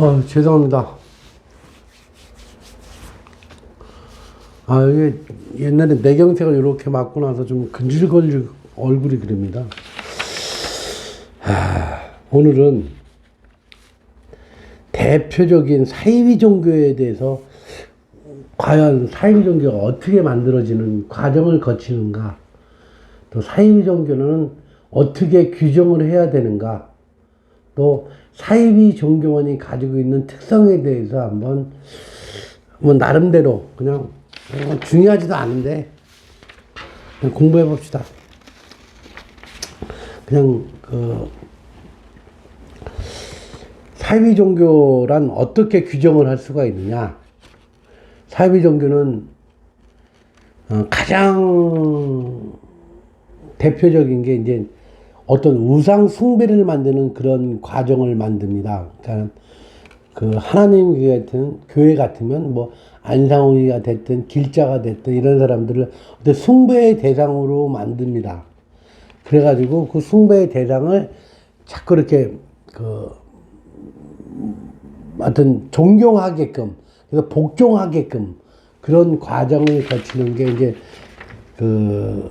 어, 죄송합니다. 아, 이게 옛날에 내경색을 이렇게 맞고 나서 좀 근질거릴 얼굴이 그립니다. 하, 오늘은 대표적인 사이비 종교에 대해서 과연 사이비 종교가 어떻게 만들어지는 과정을 거치는가, 또 사이비 종교는 어떻게 규정을 해야 되는가, 또 사이비 종교원이 가지고 있는 특성에 대해서 한번 뭐 나름대로 그냥 뭐 중요하지도 않은데 공부해 봅시다. 그냥 그 사이비 종교란 어떻게 규정을 할 수가 있느냐? 사이비 종교는 어, 가장 대표적인 게 이제 어떤 우상 숭배를 만드는 그런 과정을 만듭니다. 그러니까 그 하나님 같은 교회 같으면 뭐 안상훈이가 됐든 길자가 됐든 이런 사람들을 어떤 숭배의 대상으로 만듭니다. 그래가지고 그 숭배의 대상을 자꾸 이렇게 그 하여튼 존경하게끔 그래서 복종하게끔 그런 과정을 거치는 게 이제 그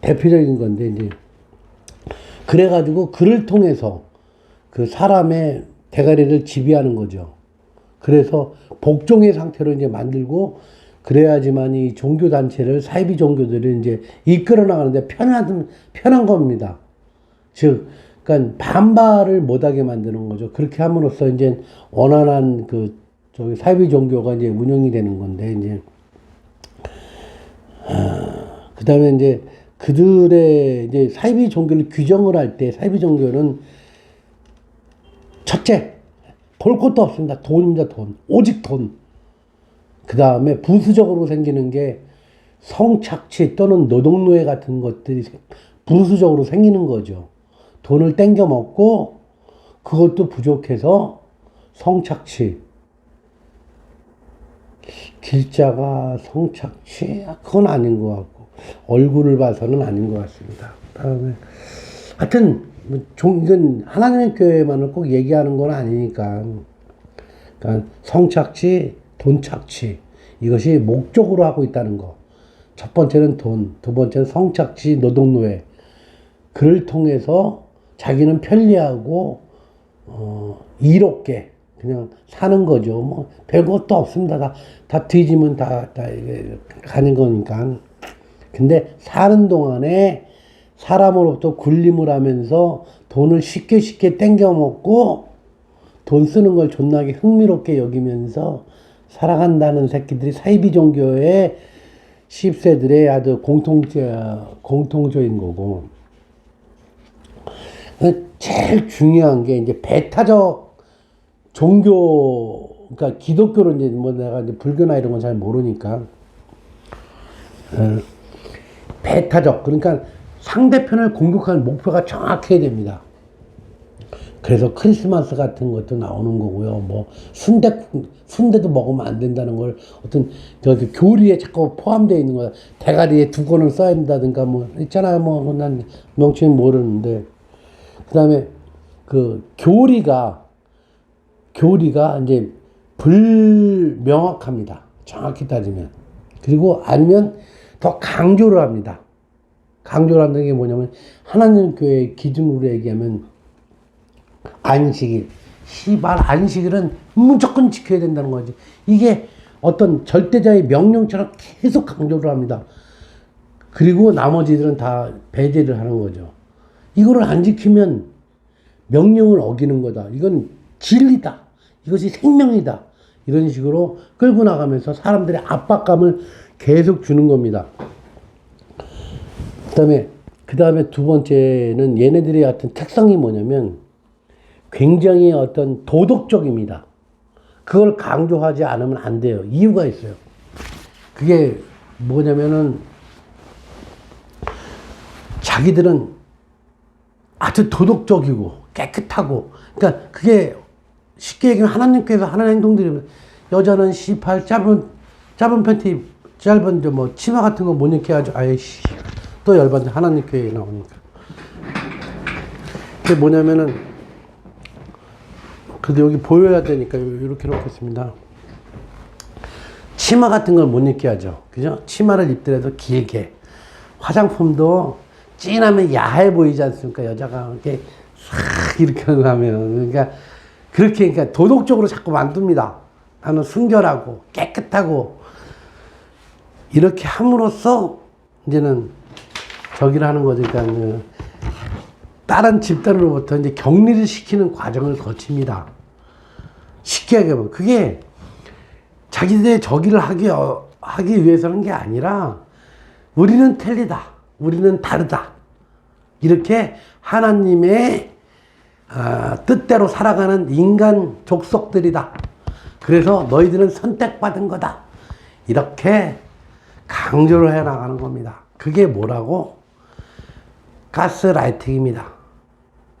대표적인 건데 이제 그래가지고 그를 통해서 그 사람의 대가리를 지배하는 거죠. 그래서 복종의 상태로 이제 만들고 그래야지만 이 종교 단체를 사이비 종교들을 이제 이끌어 나가는데 편한 편한 겁니다. 즉, 그러니까 반발을 못하게 만드는 거죠. 그렇게 함으로써 이제 원활한 그 저기 사이비 종교가 이제 운영이 되는 건데 이제 아, 그다음에 이제 그들의 이제 사이비 종교를 규정을 할 때 사이비 종교는 첫째 볼 것도 없습니다. 돈입니다, 돈. 오직 돈. 그 다음에 부수적으로 생기는 게 성착취 또는 노동노예 같은 것들이 생- 부수적으로 생기는 거죠. 돈을 땡겨 먹고 그것도 부족해서 성착취. 길자가 성착취? 아, 그건 아닌 것 같고. 얼굴을 봐서는 아닌 것 같습니다. 다음에. 하여튼, 뭐 종, 이건 하나님의 교회만을 꼭 얘기하는 건 아니니까. 그러니까 성착취, 돈착취. 이것이 목적으로 하고 있다는 거. 첫 번째는 돈, 두 번째는 성착취, 노동노예. 그를 통해서 자기는 편리하고, 어, 이롭게 그냥 사는 거죠. 뭐, 별것도 없습니다. 다, 다 뒤지면 다, 다 가는 거니까. 근데 사는 동안에 사람으로부터 굴림을 하면서 돈을 쉽게 쉽게 땡겨 먹고 돈 쓰는 걸 존나게 흥미롭게 여기면서 살아간다는 새끼들이 사이비 종교의 10세들의 아주 공통점, 공통적인 거고. 제일 중요한 게 이제 배타적 종교, 그러니까 기독교로 이제 뭐 내가 이제 불교나 이런 건 잘 모르니까. 어, 배타적, 그러니까 상대편을 공격하는 목표가 정확해야 됩니다. 그래서 크리스마스 같은 것도 나오는 거고요. 뭐 순대 순대도 먹으면 안 된다는 걸 어떤 저기 교리에 자꾸 포함되어 있는 거야. 대가리에 두 권을 써야 된다든가 뭐 있잖아요. 뭐난 명칭 모르는데 그 다음에 그 교리가 교리가 이제 불명확합니다. 정확히 따지면 그리고 아니면 더 강조를 합니다. 강조를 한다는 게 뭐냐면 하나님 교회 기준으로 얘기하면 안식일. 시발 안식일은 무조건 지켜야 된다는 거지. 이게 어떤 절대자의 명령처럼 계속 강조를 합니다. 그리고 나머지들은 다 배제를 하는 거죠. 이거를 안 지키면 명령을 어기는 거다. 이건 진리다. 이것이 생명이다. 이런 식으로 끌고 나가면서 사람들의 압박감을 계속 주는 겁니다. 그 다음에, 그 다음에 두 번째는 얘네들의 같은 특성이 뭐냐면 굉장히 어떤 도덕적입니다. 그걸 강조하지 않으면 안 돼요. 이유가 있어요. 그게 뭐냐면은 자기들은 아, 하여튼 도덕적이고 깨끗하고. 그러니까 그게 쉽게 얘기하면 하나님께서 하는 행동들이 여자는 시팔 짧은 짧은 팬티 짧은 저뭐 치마 같은 거 못 입게 하죠. 아이씨. 또 열받네. 하나님 교회에 나오니까. 그게 뭐냐면은 그래도 여기 보여야 되니까 이렇게 놓겠습니다. 치마 같은 걸 못 입게 하죠. 그죠? 치마를 입더라도 길게. 화장품도 진하면 야해 보이지 않습니까 여자가 이렇게 싹 이렇게 하면 그러니까 그렇게 그러니까 도덕적으로 자꾸 만듭니다. 나는 순결하고 깨끗하고 이렇게 함으로써 이제는 저기를 하는 거죠. 그러니까 그 다른 집단으로부터 이제 격리를 시키는 과정을 거칩니다. 쉽게 얘기하면 그게 자기들의 저기를 하기 어, 하기 위해서는 게 아니라 우리는 틀리다. 우리는 다르다. 이렇게 하나님의 아, 뜻대로 살아가는 인간 족속들이다. 그래서 너희들은 선택받은 거다. 이렇게 강조를 해 나가는 겁니다. 그게 뭐라고? 가스라이팅입니다.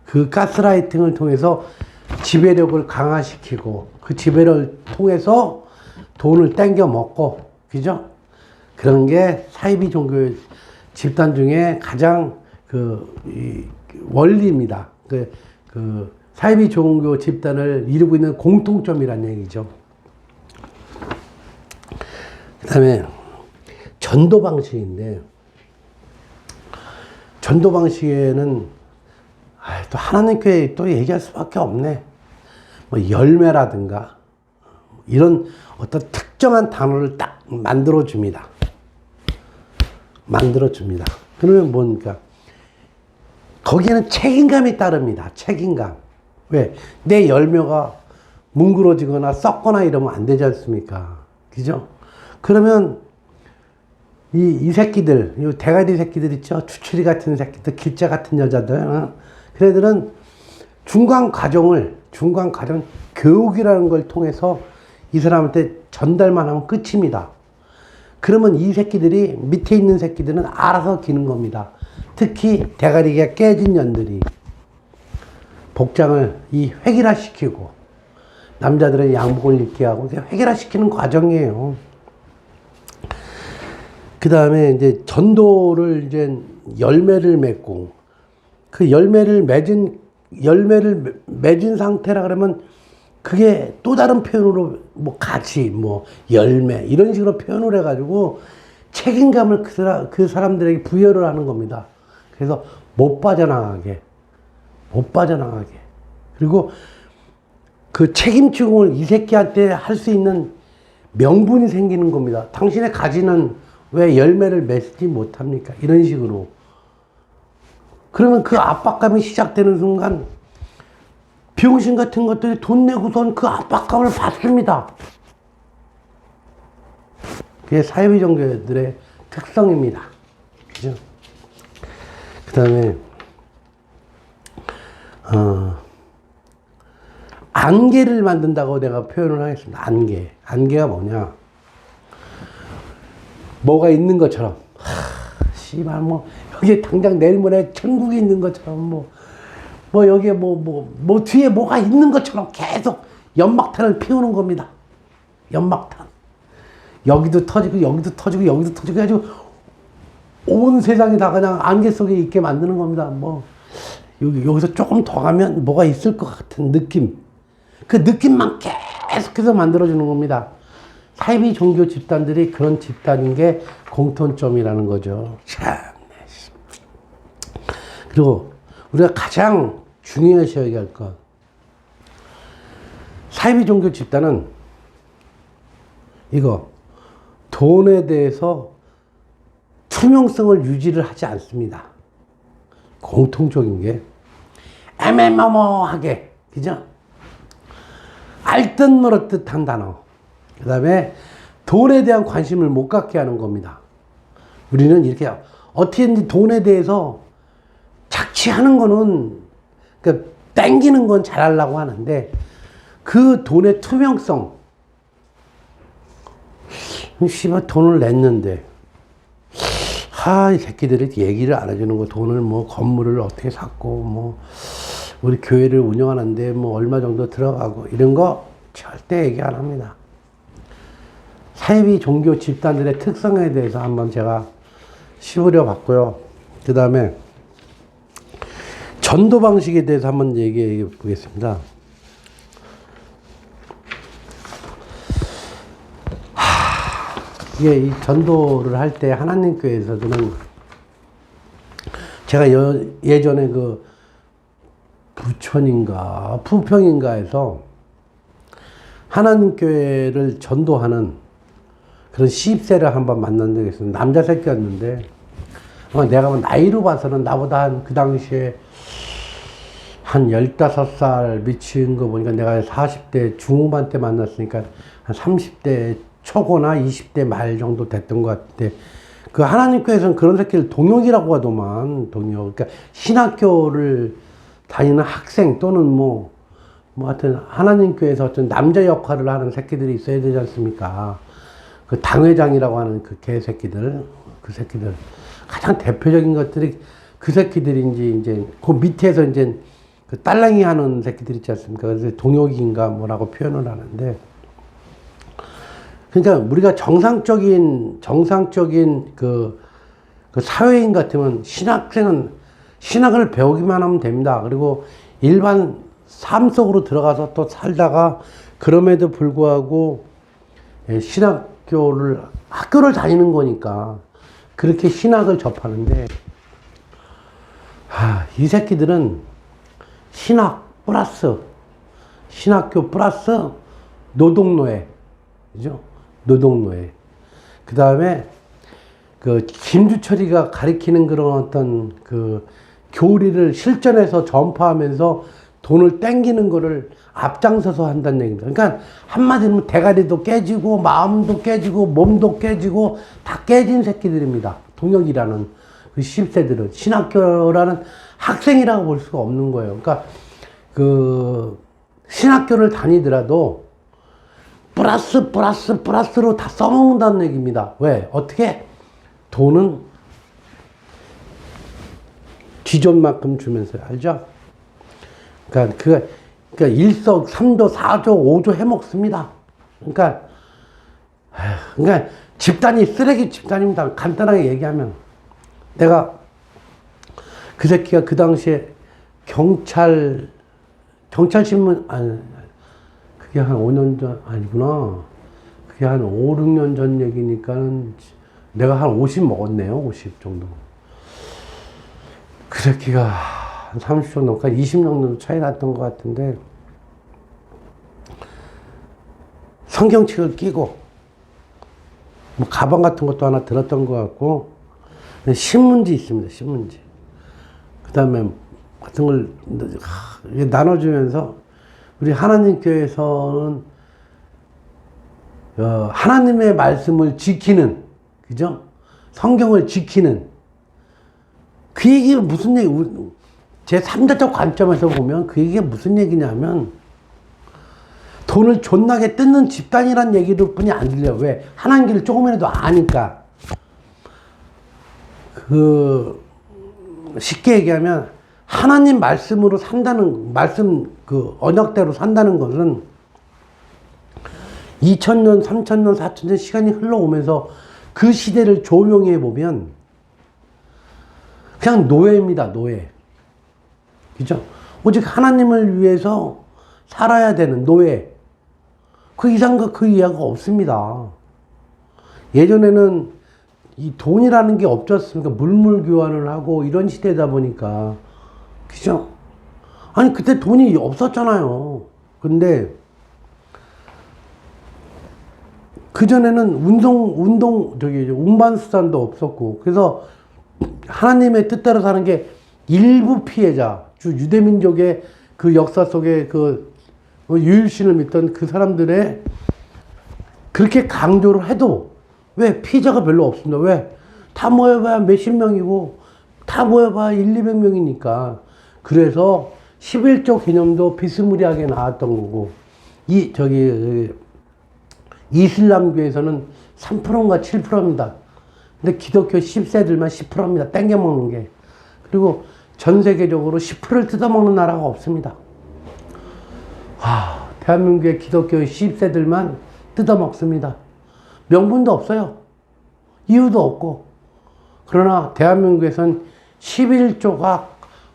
그 가스라이팅을 통해서 지배력을 강화시키고 그 지배력을 통해서 돈을 땡겨 먹고 그죠? 그런 게 사이비 종교 집단 중에 가장 그 이, 원리입니다. 그, 그 사이비 종교 집단을 이루고 있는 공통점이란 얘기죠. 그 다음에 전도 방식인데 전도 방식에는 아, 또 하나님 교회 또 얘기할 수밖에 없네. 뭐 열매라든가 이런 어떤 특정한 단어를 딱 만들어 줍니다. 만들어 줍니다. 그러면 뭡니까? 거기에는 책임감이 따릅니다. 책임감. 왜? 내 열매가 뭉그러지거나 썩거나 이러면 안 되지 않습니까? 그죠? 그러면 이, 이 새끼들, 이 대가리 새끼들 있죠? 추추리 같은 새끼들, 길자 같은 여자들. 어? 그애들은 중간 과정을, 중간 과정, 교육이라는 걸 통해서 이 사람한테 전달만 하면 끝입니다. 그러면 이 새끼들이 밑에 있는 새끼들은 알아서 기는 겁니다. 특히 대가리가 깨진 년들이 복장을 이 획일화 시키고 남자들은 양복을 입게 하고 획일화 시키는 과정이에요. 그 다음에 이제 전도를 이제 열매를 맺고 그 열매를 맺은 열매를 맺은 상태라 그러면 그게 또 다른 표현으로 뭐 가치, 뭐 열매 이런 식으로 표현을 해가지고 책임감을 그, 사람, 그 사람들에게 부여를 하는 겁니다. 그래서 못 빠져나가게, 못 빠져나가게. 그리고 그 책임 추궁을 이 새끼한테 할 수 있는 명분이 생기는 겁니다. 당신의 가지는 왜 열매를 맺지 못합니까? 이런 식으로. 그러면 그 압박감이 시작되는 순간 병신 같은 것들이 돈 내고선 그 압박감을 받습니다. 그게 사회비 종교들의 특성입니다. 그죠? 그 다음에, 어, 안개를 만든다고 내가 표현을 하겠습니다. 안개. 안개가 뭐냐? 뭐가 있는 것처럼. 하, 씨발, 뭐, 여기 당장 내일 모레 천국이 있는 것처럼, 뭐, 뭐, 여기에 뭐, 뭐, 뭐, 뒤에 뭐가 있는 것처럼 계속 연막탄을 피우는 겁니다. 연막탄. 여기도 터지고, 여기도 터지고, 여기도 터지고 해가지고, 온 세상이 다 그냥 안개 속에 있게 만드는 겁니다. 뭐, 여기, 여기서 조금 더 가면 뭐가 있을 것 같은 느낌. 그 느낌만 계속해서 만들어주는 겁니다. 사이비 종교 집단들이 그런 집단인 게 공통점이라는 거죠. 참. 그리고 우리가 가장 중요하셔야 할 것. 사이비 종교 집단은 이거 돈에 대해서 투명성을 유지를 하지 않습니다. 공통적인 게 애매모호하게 그죠? 알듯 모르듯 한 단어. 그 다음에 돈에 대한 관심을 못 갖게 하는 겁니다. 우리는 이렇게 어떻게든지 돈에 대해서 착 취하는 거는 그 땡기는 건 잘하려고 하는데 그 돈의 투명성 씨발 돈을 냈는데 하, 이 새끼들이 얘기를 안 해주는 거, 돈을 뭐, 건물을 어떻게 샀고, 뭐, 우리 교회를 운영하는데 뭐, 얼마 정도 들어가고, 이런 거 절대 얘기 안 합니다. 사이비 종교 집단들의 특성에 대해서 한번 제가 씹으려 봤고요. 그 다음에 전도 방식에 대해서 한번 얘기해 보겠습니다. 하, 이게 이 전도를 할 때 하나님 교회에서는 제가 여, 예전에 그 부천인가 부평인가에서 하나님 교회를 전도하는 그런 시입세를 한번 만난 적이 있어요. 남자 새끼였는데 아마 내가 뭐 나이로 봐서는 나보다 한 그 당시에 한 15살 미친 거 보니까 내가 40대 중후반 때 만났으니까 한 30대 초고나 20대 말 정도 됐던 것 같은데 그 하나님교회에서는 그런 새끼를 동역이라고 하더만 동역 그러니까 신학교를 다니는 학생 또는 뭐, 뭐 하여튼 하나님교회에서 어떤 남자 역할을 하는 새끼들이 있어야 되지 않습니까? 그 당회장이라고 하는 그 개새끼들, 그 새끼들. 가장 대표적인 것들이 그 새끼들인지 이제 그 밑에서 이제 그 딸랑이 하는 새끼들 있지 않습니까? 그래서 동역인가 뭐라고 표현을 하는데 그러니까 우리가 정상적인 정상적인 그, 그 사회인 같으면 신학생은 신학을 배우기만 하면 됩니다. 그리고 일반 삶 속으로 들어가서 또 살다가 그럼에도 불구하고 예, 신학교를 학교를 다니는 거니까 그렇게 신학을 접하는데 하, 이 새끼들은 신학 플러스 신학교 플러스 노동노예 그죠? 노동노예. 그 다음에 그 김주철이가 가리키는 그런 어떤 그 교리를 실전에서 전파하면서 돈을 땡기는 거를 앞장서서 한다는 얘기입니다. 그러니까 한마디로 대가리도 깨지고 마음도 깨지고 몸도 깨지고 다 깨진 새끼들입니다. 동역이라는 그 10세들은 신학교라는 학생이라고 볼 수가 없는 거예요. 그러니까 그 신학교를 다니더라도 플러스 플러스 플러스로 다 써먹는다는 얘기입니다. 왜? 어떻게? 돈은 지존만큼 주면서 알죠? 그러니까 그 그러니까 일석, 삼조, 사조, 오조 해먹습니다. 그러니까 그러니까 집단이 쓰레기 집단입니다. 간단하게 얘기하면 내가 그 새끼가 그 당시에 경찰 경찰 신문 아니 그게 한 5년 전 아니구나. 그게 한 5, 6년 전 얘기니까는 내가 한 50 먹었네요. 50 정도. 그 새끼가 한 30 정도, 20 정도 차이 났던 것 같은데 성경책을 끼고 뭐 가방 같은 것도 하나 들었던 것 같고 신문지 있습니다. 신문지. 그 다음에 같은 걸 나눠주면서 우리 하나님 교회에서는 어, 하나님의 말씀을 지키는 그죠? 성경을 지키는 그 얘기가 무슨 얘기? 제 3자적 관점에서 보면 그 얘기가 무슨 얘기냐면 돈을 존나게 뜯는 집단이란 얘기를 뿐이 안 들려요. 왜? 하나님 길을 조금이라도 아니까. 그, 쉽게 얘기하면 하나님 말씀으로 산다는, 말씀 그 언약대로 산다는 것은 2000년, 3000년, 4000년 시간이 흘러오면서 그 시대를 조명해 보면 그냥 노예입니다, 노예. 그죠? 오직 하나님을 위해서 살아야 되는 노예. 그 이상과 그 이하가 없습니다. 예전에는 이 돈이라는 게 없지 않습니까? 물물 교환을 하고 이런 시대다 보니까. 그죠? 아니, 그때 돈이 없었잖아요. 근데, 그전에는 운동, 운동, 저기, 운반수단도 없었고, 그래서 하나님의 뜻대로 사는 게 일부 피해자, 주 유대민족의 그 역사 속에 그 유일신을 믿던 그 사람들의 그렇게 강조를 해도 왜 피해자가 별로 없습니다. 왜? 다 모여봐야 몇십 명이고 다 모여봐야 1, 200명이니까. 그래서 11조 개념도 비스무리하게 나왔던 거고 이 저기 이슬람교에서는 3%인가 7%입니다. 근데 기독교 10세들만 10%입니다. 땡겨 먹는 게. 그리고 전 세계적으로 10%를 뜯어먹는 나라가 없습니다. 와, 대한민국의 기독교 10세들만 뜯어먹습니다. 명분도 없어요. 이유도 없고. 그러나 대한민국에선 11조가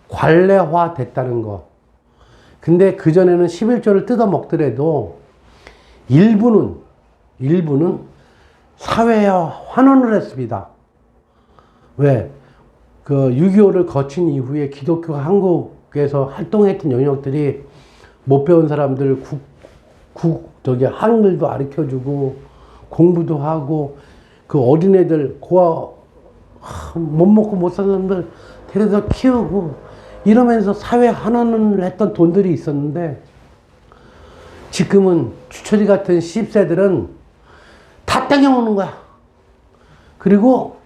관례화 됐다는 거. 근데 그전에는 11조를 뜯어먹더라도 일부는, 일부는 사회와 환원을 했습니다. 왜? 그 6.25를 거친 이후에 기독교가 한국에서 활동했던 영역들이 못 배운 사람들 국, 국, 저기 한글도 가르쳐 주고 공부도 하고 그 어린애들 고아 하, 못 먹고 못 사는 사람들 데려다 키우고 이러면서 사회 환원을 했던 돈들이 있었는데 지금은 주철이 같은 10세들은 다 땡겨먹는 거야. 그리고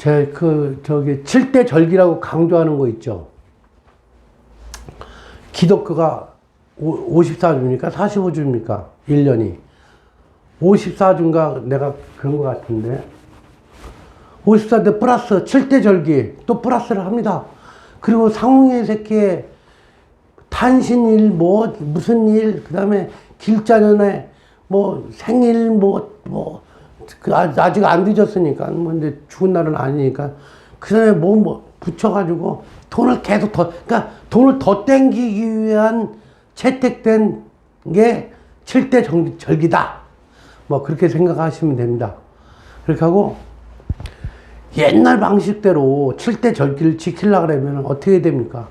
제 그 저기 7대 절기라고 강조하는 거 있죠. 기독교가 54주입니까? 45주입니까? 1년이. 54주인가 내가 그런 것 같은데. 54대 플러스 7대 절기 또 플러스를 합니다. 그리고 상웅의 새끼에 탄신일 뭐 무슨 일 그다음에 길자년에 뭐 생일 뭐뭐 그 아- 아직 안 뒤졌으니까 뭐 근데 죽은 날은 아니니까 그다음에 뭐 뭐 붙여가지고 돈을 계속 더 그러니까 돈을 더 땡기기 위한 채택된 게 7대 정- 절기다 뭐 그렇게 생각하시면 됩니다 그렇게 하고 옛날 방식대로 7대 절기를 지키려고 그러면 어떻게 됩니까?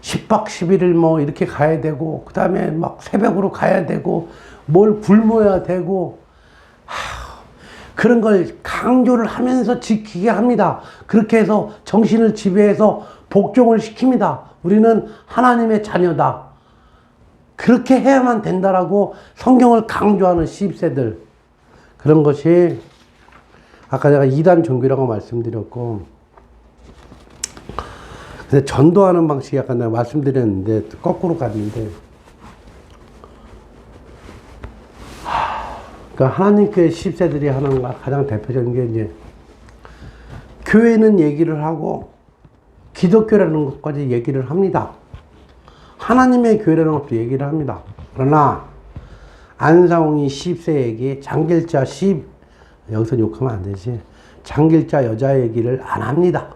10박 11일 뭐 이렇게 가야 되고, 그 다음에 막 새벽으로 가야 되고, 뭘 굶어야 되고, 하, 그런 걸 강조를 하면서 지키게 합니다. 그렇게 해서 정신을 지배해서 복종을 시킵니다. 우리는 하나님의 자녀다. 그렇게 해야만 된다라고 성경을 강조하는 10세들. 그런 것이 아까 제가 이단 종교라고 말씀드렸고, 근데 전도하는 방식이 약간 내가 말씀드렸는데 또 거꾸로 갔는데 하, 그러니까 하나님께 10세들이 하는 거 가장 대표적인 게 이제 교회는 얘기를 하고 기독교라는 것까지 얘기를 합니다. 하나님의 교회라는 것도 얘기를 합니다. 그러나 안상홍이 10세에게 장길자 10 여기서 욕하면 안 되지. 장길자 여자 얘기를 안 합니다.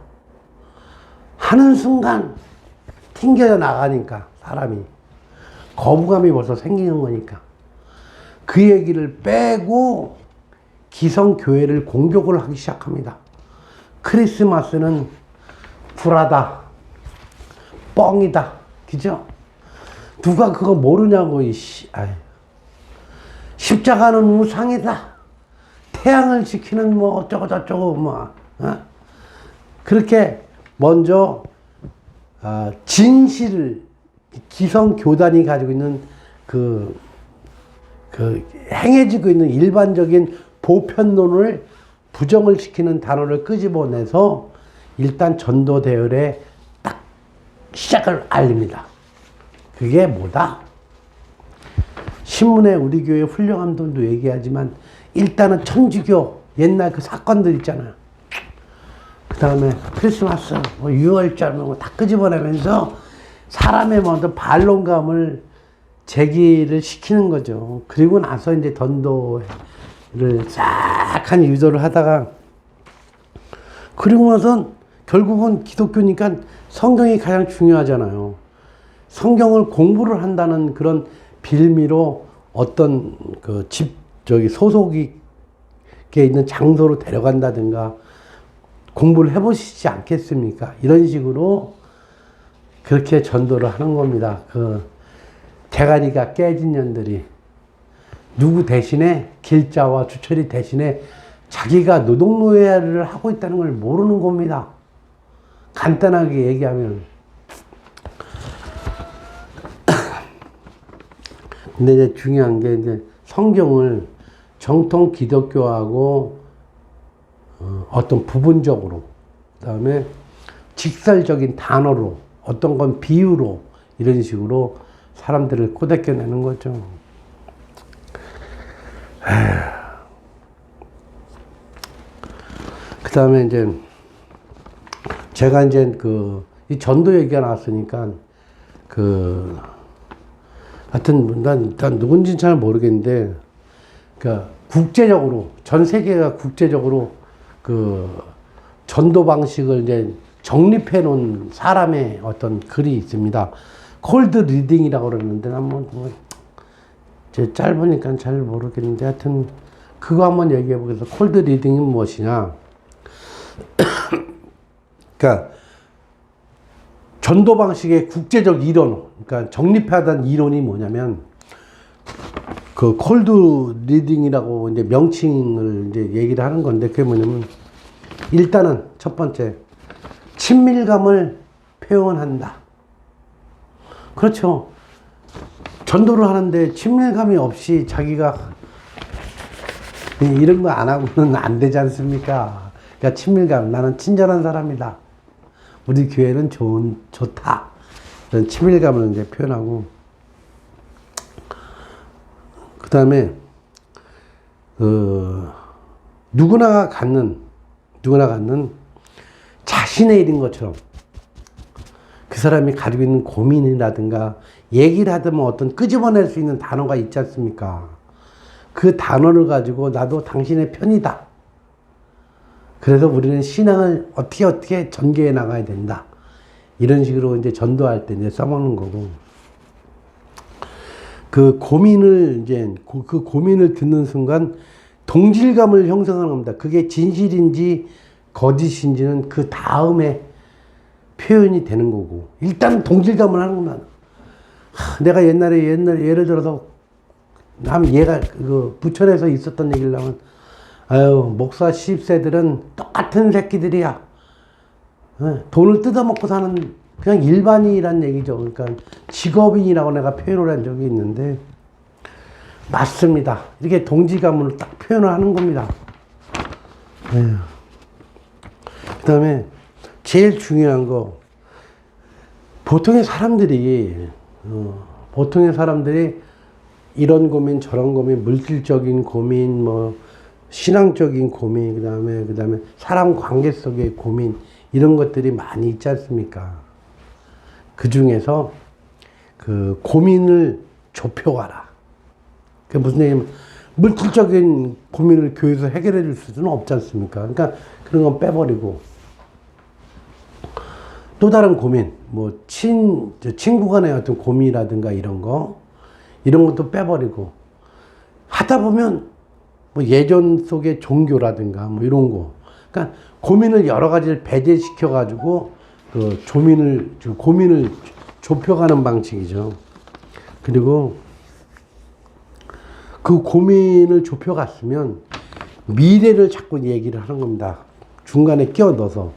하는 순간 튕겨 나가니까 사람이 거부감이 벌써 생기는 거니까 그 얘기를 빼고 기성 교회를 공격을 하기 시작합니다. 크리스마스는 불하다, 뻥이다, 그죠? 누가 그거 모르냐고 이씨. 아이. 십자가는 우상이다. 태양을 지키는 뭐 어쩌고 저쩌고 뭐 어? 그렇게 먼저 아, 진실을 기성 교단이 가지고 있는 그, 그 행해지고 있는 일반적인 보편론을 부정을 시키는 단어를 끄집어내서 일단 전도 대열에 딱 시작을 알립니다. 그게 뭐다? 신문에 우리 교회 훌륭한 분도 얘기하지만 일단은 천주교 옛날 그 사건들 있잖아요. 그 다음에 크리스마스, 뭐 6월절 뭐다 끄집어내면서 사람의 먼저 반론감을 제기를 시키는 거죠. 그리고 나서 이제 전도를 싹한 유도를 하다가 그리고 나선 결국은 기독교니까 성경이 가장 중요하잖아요. 성경을 공부를 한다는 그런 빌미로 어떤 그 집, 저기 소속이 게 있는 장소로 데려간다든가 공부를 해보시지 않겠습니까? 이런 식으로 그렇게 전도를 하는 겁니다. 그 대가리가 깨진 년들이 누구 대신에 길자와 주철이 대신에 자기가 노동노예를 하고 있다는 걸 모르는 겁니다. 간단하게 얘기하면. 근데 이제 중요한 게 이제 성경을 정통 기독교하고 어, 어떤 부분적으로 그다음에 직설적인 단어로 어떤 건 비유로 이런 식으로 사람들을 꼬대겨내는 거죠. 그 다음에 이제 제가 이제 그 이 전도 얘기가 나왔으니까 그 하여튼 난, 난 누군지는 잘 모르겠는데 그러니까 국제적으로 전 세계가 국제적으로 그 전도 방식을 이제 정립해 놓은 사람의 어떤 글이 있습니다. 콜드 리딩이라고 그러는데 한번 뭐, 제 짧으니까 잘 모르겠는데 하여튼 그거 한번 얘기해 보겠습니다. 콜드 리딩이 무엇이냐? 그러니까 전도 방식의 국제적 이론, 그러니까 정립하던 이론이 뭐냐면 그 콜드 리딩이라고 이제 명칭을 이제 얘기를 하는 건데 그게 뭐냐면 일단은 첫 번째 친밀감을 표현한다. 그렇죠. 전도를 하는데 친밀감이 없이 자기가 이런 거 안 하고는 안 되지 않습니까? 그러니까 친밀감. 나는 친절한 사람이다. 우리 교회는 좋은, 좋다. 이런 친밀감을 이제 표현하고. 그 다음에, 그, 누구나 갖는, 누구나 갖는 자신의 일인 것처럼 그 사람이 가지고 있는 고민이라든가 얘기를 하다면 어떤 끄집어낼 수 있는 단어가 있지 않습니까? 그 단어를 가지고 나도 당신의 편이다. 그래서 우리는 신앙을 어떻게 어떻게 전개해 나가야 된다. 이런 식으로 이제 전도할 때 이제 써먹는 거고. 그 고민을 이제 고- 그 고민을 듣는 순간 동질감을 형성하는 겁니다. 그게 진실인지 거짓인지는 그 다음에 표현이 되는 거고 일단 동질감을 하는구나. 하, 내가 옛날에 옛날 예를 들어서 남 얘가 그 부천에서 있었던 얘기를 하면 아유 목사 시집새들은 똑같은 새끼들이야. 예, 돈을 뜯어먹고 사는 그냥 일반인이란 얘기죠. 그러니까 직업인이라고 내가 표현을 한 적이 있는데 맞습니다. 이렇게 동지감을 딱 표현을 하는 겁니다. 그 다음에 제일 중요한 거 보통의 사람들이 어, 보통의 사람들이 이런 고민 저런 고민 물질적인 고민 뭐 신앙적인 고민 그 다음에 그 다음에 사람 관계 속의 고민 이런 것들이 많이 있지 않습니까? 그 중에서 그 고민을 좁혀가라. 그게 무슨 얘기냐면 물질적인 고민을 교회에서 해결해 줄 수는 없지 않습니까? 그러니까 그런 건 빼버리고 또 다른 고민, 뭐, 친, 저 친구 간의 어떤 고민이라든가 이런 거, 이런 것도 빼버리고, 하다 보면, 뭐, 예전 속의 종교라든가, 뭐, 이런 거. 그러니까, 고민을 여러 가지를 배제시켜 가지고, 그, 조민을, 저 고민을 좁혀가는 방식이죠. 그리고, 그 고민을 좁혀갔으면, 미래를 자꾸 얘기를 하는 겁니다. 중간에 끼어 넣어서.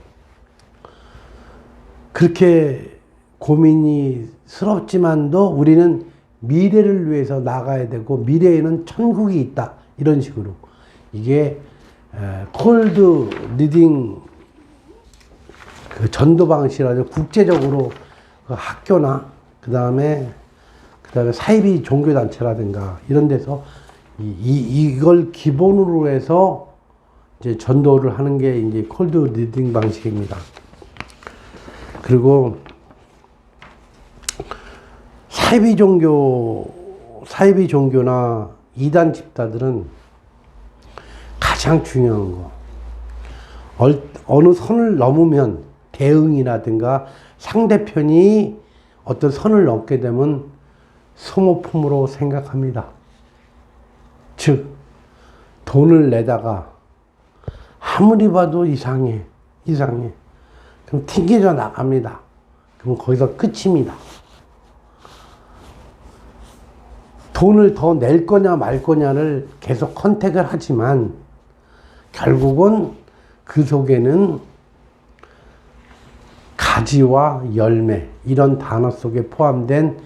그렇게 고민이 스럽지만도 우리는 미래를 위해서 나가야 되고 미래에는 천국이 있다 이런 식으로 이게 에, 콜드 리딩 그 전도 방식이라죠 국제적으로 그 학교나 그 다음에 그 다음에 사이비 종교 단체라든가 이런 데서 이, 이 이걸 기본으로 해서 이제 전도를 하는 게 이제 콜드 리딩 방식입니다. 그리고 사이비 종교, 사이비 종교나 이단 집단들은 가장 중요한 거. 얼- 어느 선을 넘으면 대응이라든가 상대편이 어떤 선을 넘게 되면 소모품으로 생각합니다. 즉, 돈을 내다가 아무리 봐도 이상해, 이상해. 그럼 튕겨져 나갑니다. 그럼 거기서 끝입니다. 돈을 더 낼 거냐 말 거냐를 계속 컨택을 하지만 결국은 그 속에는 가지와 열매 이런 단어 속에 포함된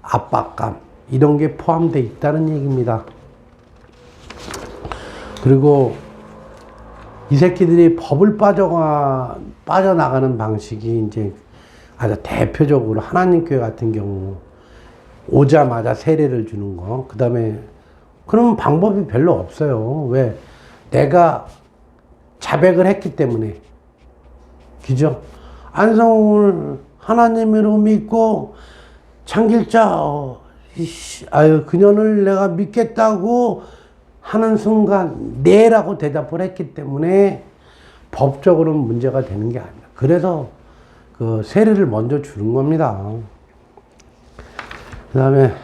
압박감 이런 게 포함되어 있다는 얘기입니다. 그리고 이 새끼들이 법을 빠져가, 빠져나가는 방식이 이제 아주 대표적으로 하나님 교회 같은 경우 오자마자 세례를 주는 거. 그 다음에, 그러면 방법이 별로 없어요. 왜? 내가 자백을 했기 때문에. 그죠? 안성을 하나님으로 믿고 창길자 어, 아유 그녀를 내가 믿겠다고 하는 순간 네라고 대답을 했기 때문에 법적으로는 문제가 되는 게 아니야. 그래서 그 세례를 먼저 주는 겁니다. 그 다음에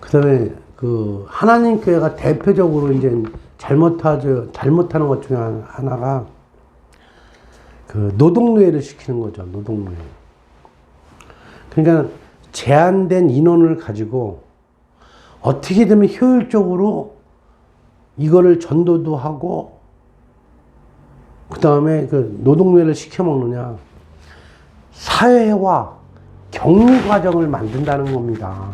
그 다음에 그 하나님 교회가 대표적으로 이제 잘못하죠 잘못하는 것 중에 하나가 그 노동노예를 시키는 거죠 노동노예. 그러니까 제한된 인원을 가지고 어떻게 되면 효율적으로 이거를 전도도 하고 그 다음에 그 노동노예를 시켜 먹느냐 사회화 격리 과정을 만든다는 겁니다.